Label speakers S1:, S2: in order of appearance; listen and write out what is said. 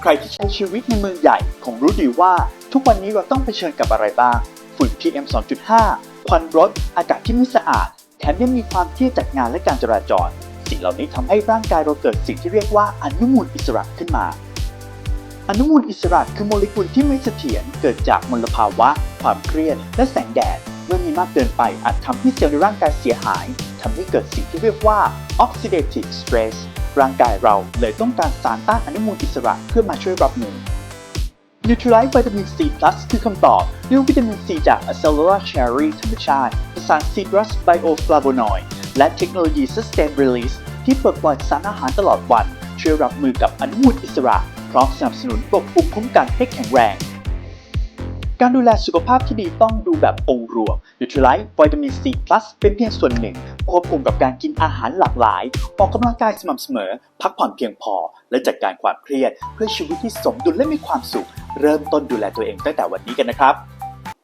S1: ใครที่ใช้ชีวิตในเมืองใหญ่คงรู้ดีว่า ทุกวันนี้เราต้องเผชิญกับอะไรบ้าง ฝุ่น PM 2.5 ควันรถ อากาศที่ไม่สะอาด แถมยังมีความเครียดจากงานและการจราจร สิ่งเหล่านี้ทำให้ร่างกายเราเกิดสิ่งที่เรียกว่าอนุมูลอิสระขึ้นมา อนุมูลอิสระคือโมเลกุลที่ไม่เสถียรเกิดจากมลภาวะ ความเครียด และแสงแดด เมื่อมีมากเกินไปอาจทำให้เซลล์ในร่างกายเสียหายทำให้เกิดสิ่งที่เรียกว่า oxidative stress ร่างกายเราเลยต้องการสารต้านอนุมูลอิสระเพื่อมาช่วยรับมือ Neutralize วิตามิน C+ คือคำตอบด้วยวิตามิน C จาก a c e l l u l a Cherry ธรรมชาติผสาน Citrus Bioflavonoid และเทคโนโลยี Sustain Release ที่เปลดปล่อยสารอาหารตลอดวัน ช่วยรับมือกับอนุมูลอิสระ พร้อมสนับสนุนระบบภูมิคุ้มกันให้แข็งแรง การดูแลสุขภาพที่ดีต้องดูแบบองค์รวมนูทริไลท์วิตามินซีพลัสเป็นเพียงส่วนหนึ่งควบคุมกับการกินอาหารหลากหลาย ออกกำลังกายสม่ำเสมอ พักผ่อนเพียงพอ และจัดการความเครียด เพื่อชีวิตที่สมดุลและมีความสุข เริ่มต้นดูแลตัวเองตั้งแต่วันนี้กันนะครับ